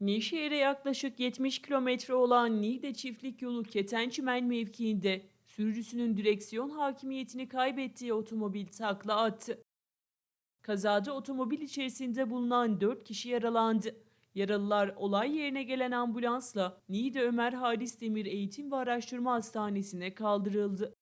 Nevşehir'e yaklaşık 70 kilometre olan Niğde Çiftlik Yolu Ketençimen mevkiinde sürücüsünün direksiyon hakimiyetini kaybettiği otomobil takla attı. Kazada otomobil içerisinde bulunan 4 kişi yaralandı. Yaralılar olay yerine gelen ambulansla Niğde Ömer Halis Demir Eğitim ve Araştırma Hastanesi'ne kaldırıldı.